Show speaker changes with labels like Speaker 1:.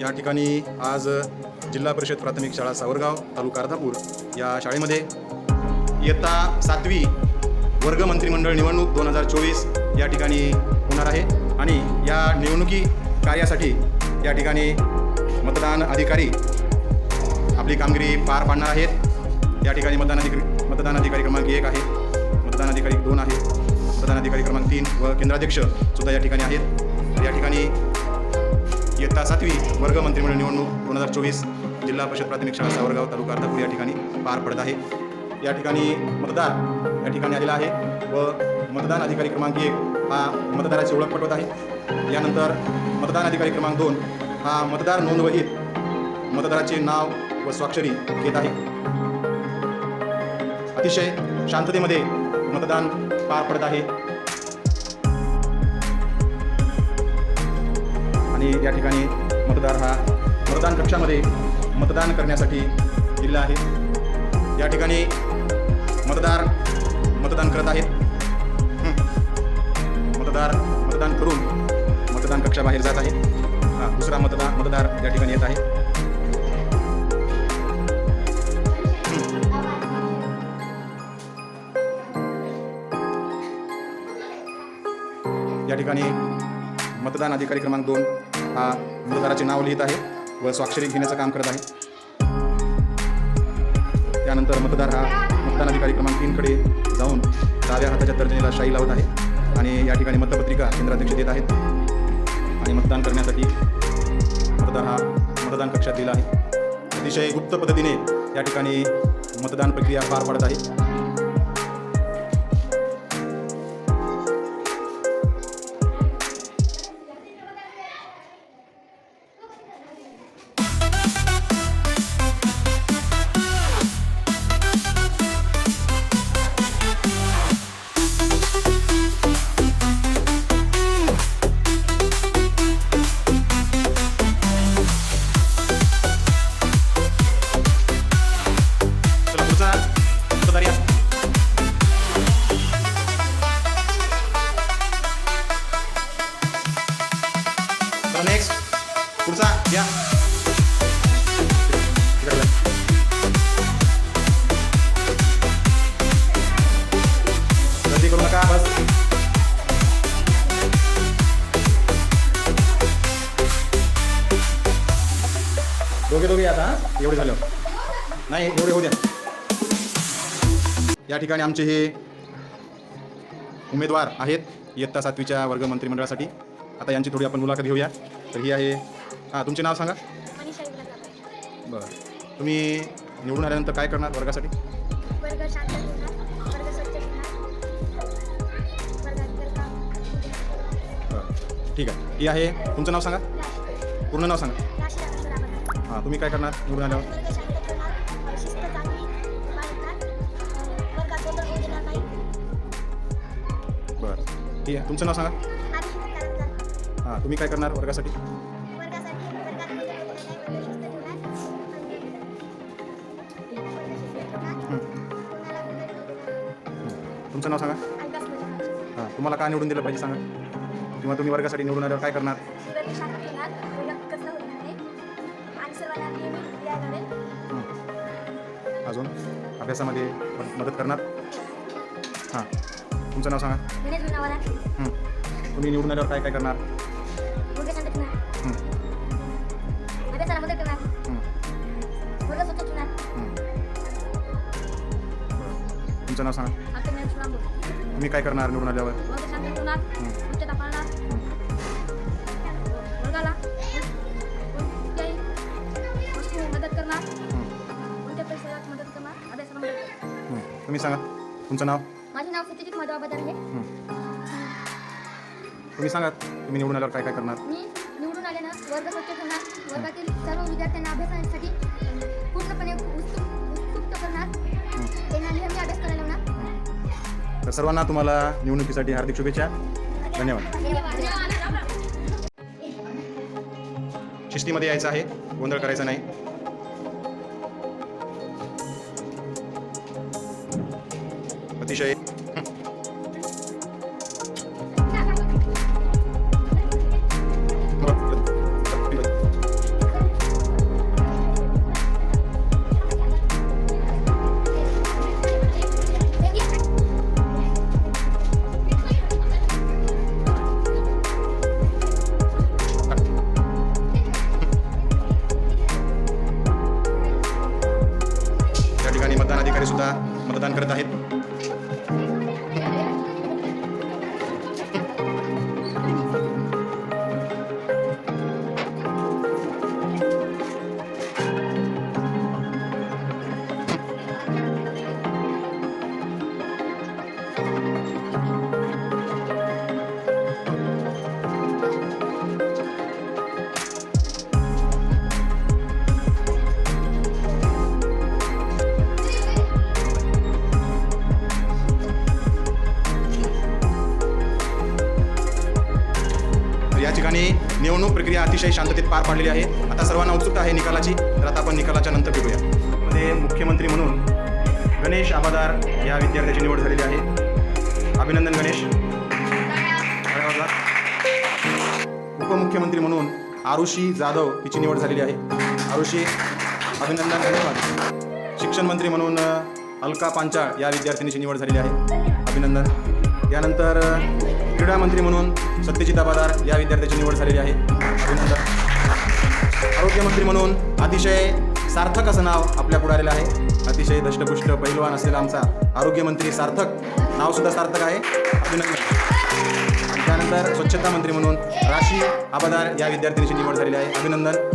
Speaker 1: या ठिकाणी आज जिल्हा परिषद प्राथमिक शाळा सावरगाव तालुका अर्धापूर या शाळेमध्ये इयत्ता सातवी वर्ग मंत्रिमंडळ निवडणूक दोन हजार चोवीस या ठिकाणी होणार आहे. आणि या निवडणुकी कार्यासाठी या ठिकाणी मतदान अधिकारी आपली कामगिरी पार पाडणार आहेत. या ठिकाणी मतदान अधिकारी मतदान अधिकारी क्रमांक एक आहे. मतदान अधिकारी दोन आहे. मतदान अधिकारी क्रमांक तीन व केंद्राध्यक्ष सुद्धा या ठिकाणी आहेत. या ठिकाणी इयत्ता सातवी वर्ग मंत्रिमंडळ निवडणूक दोन हजार चोवीस जिल्हा परिषद प्राथमिक शाळा सावरगाव तालुका अर्धापूर या ठिकाणी पार पडत आहे. या ठिकाणी मतदार या ठिकाणी आलेला आहे व मतदान अधिकारी क्रमांक एक हा मतदाराची ओळख पटवत आहे. यानंतर मतदान अधिकारी क्रमांक दोन हा मतदार नोंदवहीत मतदाराचे नाव व स्वाक्षरी घेत आहे. अतिशय शांततेमध्ये मतदान पार पडत आहे. आणि या ठिकाणी मतदार हा मतदान कक्षामध्ये मतदान करण्यासाठी गेलेला आहे. या ठिकाणी मतदार मतदान करत आहेत. मतदार मतदान करून मतदान कक्षाबाहेर जात आहे हा, दुसरा मतदार मतदार या ठिकाणी येत आहे. या ठिकाणी मतदान अधिकारी क्रमांक दोन. हा मतदाराचे नाव लिहित आहे व स्वाक्षरी घेण्याचं काम करत आहे. त्यानंतर मतदार हा मतदान अधिकारी क्रमांक तीनकडे जाऊन डाव्या हाताच्या तर्जनीला शाई लावत आहे आणि या ठिकाणी मतपत्रिका केंद्राध्यक्ष देत आहेत. आणि मतदान करण्यासाठी मतदार हा मतदान कक्षात दिला आहे. अतिशय गुप्त पद्धतीने या ठिकाणी मतदान प्रक्रिया पार पाडत आहे. चला नेक्स्ट पुढचा या गर्दी करू नका बस दोघे दोघे आता एवढे झालं नाही एवढे होऊ द्या या ठिकाणी आमचे हे उमेदवार आहेत इयत्ता सातवीच्या वर्ग मंत्रिमंडळासाठी. आता यांची थोडी आपण मुलाखत घेऊया. तर ही आहे हां तुमचे नाव सांगा. बरं. तुम्ही निवडून आल्यानंतर काय करणार वर्गासाठी? ठीक आहे. ही आहे तुमचं नाव सांगा. पूर्ण नाव सांगा. हां तुम्ही काय करणार निवडून आल्यावर? बरं. ठीक आहे. तुमचं नाव सांगा. हां तुम्ही काय करणार वर्गासाठी?
Speaker 2: वर्गात ठेवणार. ठेवणार. कोणाला
Speaker 1: तुमचं नाव सांगा. हां तुम्हाला का निवडून दिलं पाहिजे सांगा. किंवा तुम्ही वर्गासाठी निवडून आल्यावर काय करणार?
Speaker 2: वर्ग शांत कसं आणि सर्वांना लावेल
Speaker 1: हं. अजून अभ्यासामध्ये मद- मदत करणार? हां. तुमचं नाव सांगा.
Speaker 2: गणेश गुणावाला
Speaker 1: हं. तुम्ही निवडून आल्यावर काय काय करणार? नाव सांगा. तुम्ही काय करणार निवडून आल्यावर?
Speaker 2: वर्ग शांत ठेवणार. स्वच्छता पाळणार वर्गाला कोणत्याही वस्तू मदत करणार. कोणत्या परिसरात मदत करणार. अभ्यासाला मदत करणार.
Speaker 1: हं. तुम्ही सांगा. तुमचं नाव?
Speaker 2: माझे नाव सत्यजित माधव बदाने
Speaker 1: हं. तुम्ही सांगा तुम्ही निवडून आल्यावर काय काय करणार?
Speaker 2: मी निवडून आल्यानं वर्ग स्वच्छ ठेवणार. वर्गातील सर्व विद्यार्थ्यांना अभ्यासासाठी
Speaker 1: तर सर्वांना तुम्हाला निवडणुकीसाठी हार्दिक शुभेच्छा. धन्यवाद. शिस्तीमध्ये यायचं आहे. गोंधळ करायचा नाही. अतिशय पदाधिकारी सुद्धा मतदान करत आहेत. या ठिकाणी निवडणूक प्रक्रिया अतिशय शांततेत पार पाडलेली आहे. आता सर्वांना उत्सुकता आहे निकालाची. तर आता आपण निकालाच्या नंतर भेटूया. मध्ये मुख्यमंत्री म्हणून गणेश आबादार या विद्यार्थ्याची निवड झालेली आहे. अभिनंदन गणेश. उपमुख्यमंत्री म्हणून आरुषी जाधव हिची निवड झालेली आहे. आरुषी अभिनंदन धन्यवाद शिक्षण मंत्री म्हणून अलका पांचाळ या विद्यार्थिनीची निवड झालेली आहे. अभिनंदन. यानंतर क्रीडा मंत्री म्हणून सत्यजित आबादार या विद्यार्थ्याची निवड झालेली आहे. अभिनंदन. आरोग्यमंत्री म्हणून अतिशय सार्थक असं नाव आपल्या पुढे आलेलं आहे. अतिशय दष्टपुष्ट पैलवान असलेला आमचा आरोग्यमंत्री सार्थक. नावसुद्धा सार्थक आहे. अभिनंदन. त्यानंतर स्वच्छता मंत्री म्हणून राशी आबादार या विद्यार्थिनीची निवड झालेली आहे. अभिनंदन.